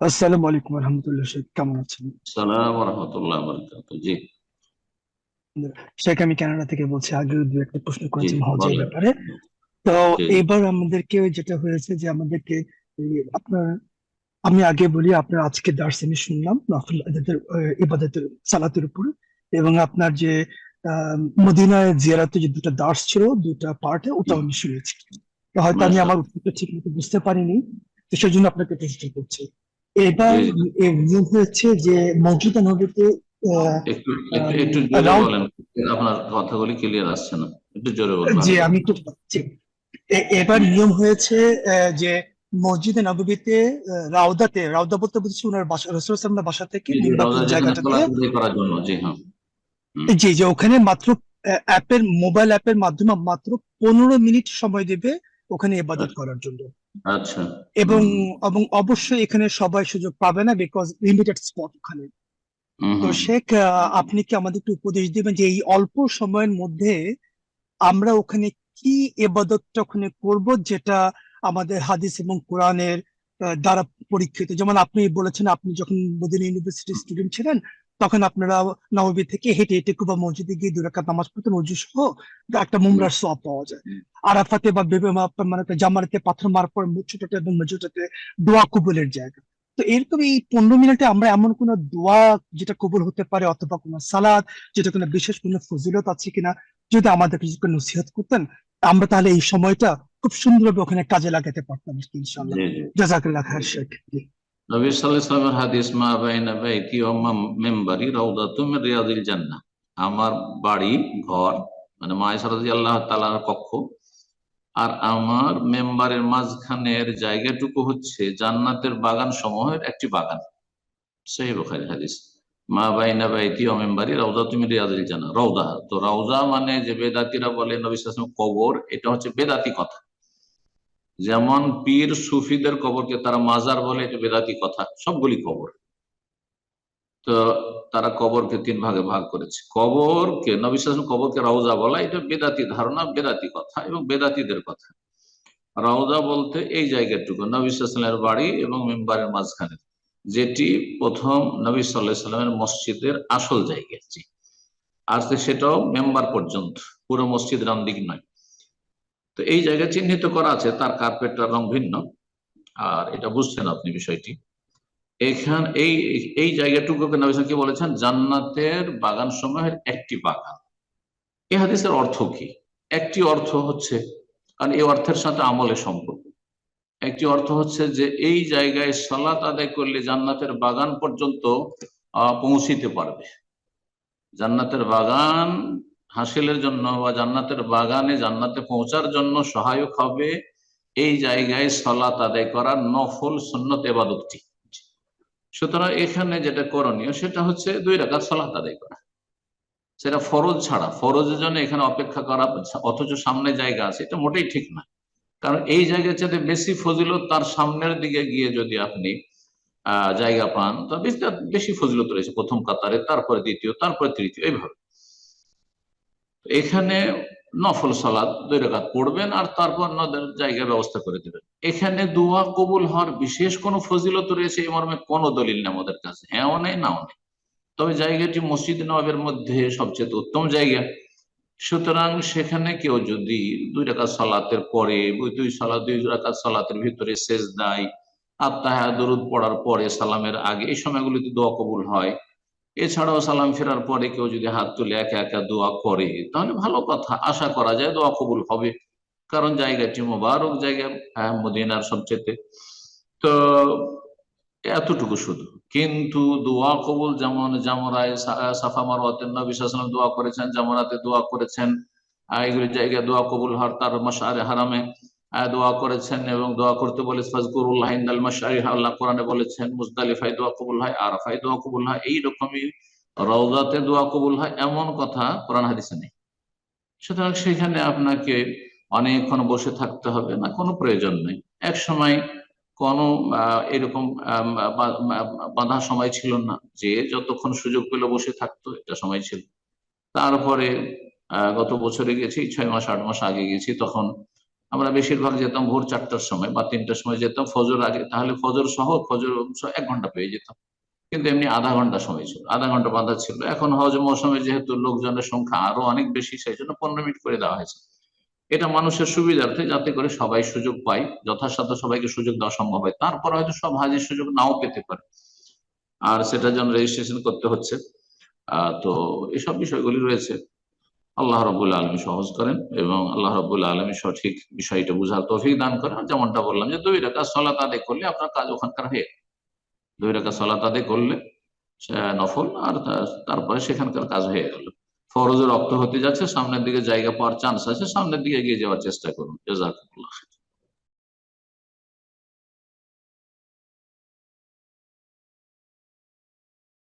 আসসালামু আলাইকুম রহমতুল্লাহ শেখ কেমন আছেন? সালাম রহমতুল্লাহ বরকাত জি। শেখ আমি কানাডা থেকে বলছি আগেও দু একটা প্রশ্ন করেছেন হজের ব্যাপারে। তো এবার আমাদেরকে যেটা হয়েছে যে আমাদেরকে আপনার আমি আগে বলি আপনার আজকে দার্স আমি শুনলাম নফল ইবাদতের ইবাদতের সালাতের উপরে। এবং আপনার যে মদিনায় জিয়ারাতে যে দুটো দার্স ছিল দুটা পার্টে ওটা আমি শুনেছি। হয়তো আমি আমার উত্তরটা ঠিক মতো বুঝতে পারিনি। তো সেই জন্য আপনাকে প্রশ্ন করছি। এবার জি। জি হচ্ছে যে মসজিদ নবীতে আহ, একটু জোরে বলেন আপনার কথাগুলি ক্লিয়ার আসছে না। একটু জোরে বলেন। ভালো আমি একটু এবার নিয়ম হয়েছে যে মসজিদে নববীতে আহ, রাউদাতে রাউদা বলতে বুঝছি ওনার বাসা রসুল বাসা থেকে জি জি জায়গাটাতে জি হ্যাঁ। জি যে ওখানে মাত্র অ্যাপের মোবাইল অ্যাপের মাধ্যমে মাত্র পনেরো মিনিট সময় দেবে ওখানে ইবাদত আচ্ছা। করার জন্য। আচ্ছা। এবং এবং অবশ্যই এখানে সবাই সুযোগ পাবে না বিকজ লিমিটেড স্পট ওখানে। তো শেখ আপনি কি আমাদের একটু উপদেশ দিবেন যে এই অল্প সময়ের মধ্যে আমরা ওখানে কি এবাদতটা ওখানে করব যেটা আমাদের হাদিস এবং কোরআনের দ্বারা পরীক্ষিত? যেমন আপনি বলেছেন আপনি যখন মদিনা ইউনিভার্সিটির স্টুডেন্ট ছিলেন তখন আপনারা নববী থেকে হেঁটে হেঁটে কুবা মসজিদে গিয়ে দুই রাকাত নামাজ পড়তেন অজু সহ একটা মুমরার সওয়াব পাওয়া যায়। আরাফাতে বা বেবে মানে জামারাতে পাথর মারার পর ছোটতে এবং মজুটাতে দোয়া কবুলের জায়গা। তো এরকম এই পনেরো মিনিটে আমরা এমন কোন দোয়া যেটা কবুল হতে পারে অথবা কোনো সালাদ যেটা কোনো বিশেষ কোনো ফজিলত আছে কিনা যদি আমাদের কিছু কোনো নসিহত করতেন আমরা তাহলে এই সময়টা খুব সুন্দরভাবে ওখানে কাজে লাগাতে পারতাম জি জাজাকাল্লাহ শেখ। নবী ওয়াসাল্লামের হাদিস, মা বাইনা মিম্বারি রিয়াদিল জান্নাহ। আমার বাড়ি, ঘর মানে মা আয়েশা রাদিয়াল্লাহু তাআলার কক্ষ। আর আমার মেম্বারের মাঝখানের জায়গাটুকু হচ্ছে জান্নাতের বাগান সমূহের একটি বাগান। সেই বুখারী হাদিস। মা বাইনা বাইতি তুমি জানা রওজা তো মানে যে বেদাতিরা কবর, এটা হচ্ছে বেদাতি কথা। যেমন পীর সুফিদের কবরকে তারা মাজার বলে, এটা বেদাতি কথা, সবগুলি কবর। তো তারা কবরকে তিন ভাগে ভাগ করেছে। কবরকে, নবী সাল্লাল্লাহু আলাইহি ওয়াসাল্লাম কবরকে রওজা বলা, এটা বেদাতি ধারণা, বেদাতি কথা এবং বেদাতিদের কথা। রওজা বলতে এই জায়গাটুকু, নবী সাল্লামের বাড়ি এবং মেম্বারের মাঝখানে, যেটি প্রথম নবী সাল্লাহ সাল্লামের মসজিদের আসল জায়গা আর সেটাও মেম্বার পর্যন্ত, পুরো মসজিদ রাম দিক নয়। তো এই জায়গা চিহ্নিত করা আছে, তার কার্পেটটার রং ভিন্ন। আর এটা বুঝছেন আপনি বিষয়টি। এখান, এই এই জায়গাটুকুকে নবী কি বলেছেন? জান্নাতের বাগান সমূহের একটি বাগান। এই হাদিসের অর্থ কি? একটি অর্থ হচ্ছে, কারণ এই অর্থের সাথে আমলের সম্পর্ক। একটি অর্থ হচ্ছে যে এই জায়গায় সালাত আদায় করলে জান্নাতের বাগান পর্যন্ত পৌঁছিতে পারবে। জান্নাতের বাগান হাসিলের জন্য বা জান্নাতের বাগানে জান্নাতে পৌঁছার জন্য সহায়ক হবে এই জায়গায় সালাত আদায় করা নফল সুন্নত এবাদতটি সুতরাং এখানে যেটা করণীয় সেটা হচ্ছে দুই রাকাত সালাত আদায় করা। সেটা ফরজ ছাড়া, ফরজের জন্য এখানে অপেক্ষা করা, অথচ সামনে জায়গা আছে, এটা মোটেই ঠিক না। কারণ এই জায়গার চাইতে বেশি ফজিলত তার সামনের দিকে গিয়ে যদি আপনি জায়গা পান তো বেশি ফজিলত রয়েছে প্রথম কাতারে, তারপরে দ্বিতীয়, তারপরে তৃতীয়, এইভাবে। এখানে নফল সালাদ দুই রাকাত পড়বেন আর তারপর নদের জায়গা ব্যবস্থা করে দেবেন। এখানে দোয়া কবুল হওয়ার বিশেষ কোনো ফজিলত রয়েছে এই মর্মে কোনো দলিল নেই আমাদের কাছে। হ্যাঁও নেই, নাও নেই। তবে জায়গাটি মসজিদ নবাবের মধ্যে সবচেয়ে উত্তম জায়গা। সুতরাং সেখানে কেউ যদি দুই রাকাত সালাতের পরে দুই সালাত, দুই রাকাত সালাতের ভিতরে শেষ দেয় আত্মাহা, দরুদ পড়ার পরে সালামের আগে, এই সময়গুলিতে দোয়া কবুল হয়। এছাড়াও সালাম ফেরার পরে কেউ যদি হাত তুলে একা একা দোয়া করে, তাহলে ভালো কথা। আশা করা যায় দোয়া কবুল হবে। কারণ জায়গাটি মোবারক জায়গা হ্যাঁ মদিনার সবচেয়ে তো এতটুকু শুধু। কিন্তু দোয়া কবুল যেমন জামরায় সাফা মারওয়াতের নবী সাল্লাল্লাহু দোয়া করেছেন, জামরাতে দোয়া করেছেন এগুলি জায়গায় দোয়া কবুল হওয়ার তার মশারে হারামে। দোয়া করেছেন এবং দোয়া করতে বলে, ফাজকুরুল্লাহ ইনদাল মাশারি আল্লাহ কোরআনে বলেছেন মুজদালিফায় দোয়া কবুল হয় আরাফায় দোয়া কবুল হয়, এইরকমই রওজাতে দোয়া কবুল হয়, এমন কথা কোরআন হাদিসে নেই। সুতরাং সেখানে আপনাকে অনেকক্ষণ বসে থাকতে হবে না, কোনো প্রয়োজন নেই। এক সময় কোনো এরকম বাঁধা সময় ছিল না, যে যতক্ষণ সুযোগ পেল বসে থাকতো এটা সময় ছিল। তারপরে গত বছরে গেছি, ছয় মাস, আট মাস আগে গেছি, তখন আমরা বেশিরভাগ যেতাম ভোর চারটার সময় বা তিনটার সময় যেতাম ফজর আগে তাহলে ফজর সহ ফজর এক ঘণ্টা পেয়ে যেতাম। কিন্তু এমনি আধা ঘণ্টা সময় ছিল আধা ঘণ্টা বাঁধা ছিল। এখন হজ মৌসুমে যেহেতু লোকজনের সংখ্যা আরও অনেক বেশি সেই জন্য পনেরো মিনিট করে দেওয়া হয়েছে। এটা মানুষের সুবিধার্থে যাতে করে সবাই সুযোগ পায় যথাসাধ্য সবাইকে সুযোগ দেওয়া সম্ভব হয়। তারপর হয়তো সব হাজির সুযোগ নাও পেতে পারে। আর সেটার জন্য রেজিস্ট্রেশন করতে হচ্ছে। আহ, তো এসব বিষয়গুলি রয়েছে। আল্লাহ রবুল আলমী সহজ করেন এবং আল্লাহ রবুল আলমী সঠিক বিষয়টা বুঝার তফিক দান করেন। যেমনটা বললাম যে দুই রেখা সলাত আদায় করলে আপনার কাজ ওখানকার হয়ে। দুই রেখা সলাত আদায় করলে নফল আর তারপরে সেখানকার কাজ হয়ে গেল। ফরজের রক্ত হতে যাচ্ছে, সামনের দিকে জায়গা পাওয়ার চান্স আছে, সামনের দিকে এগিয়ে যাওয়ার চেষ্টা করুন। জাজাকুমুল্লাহ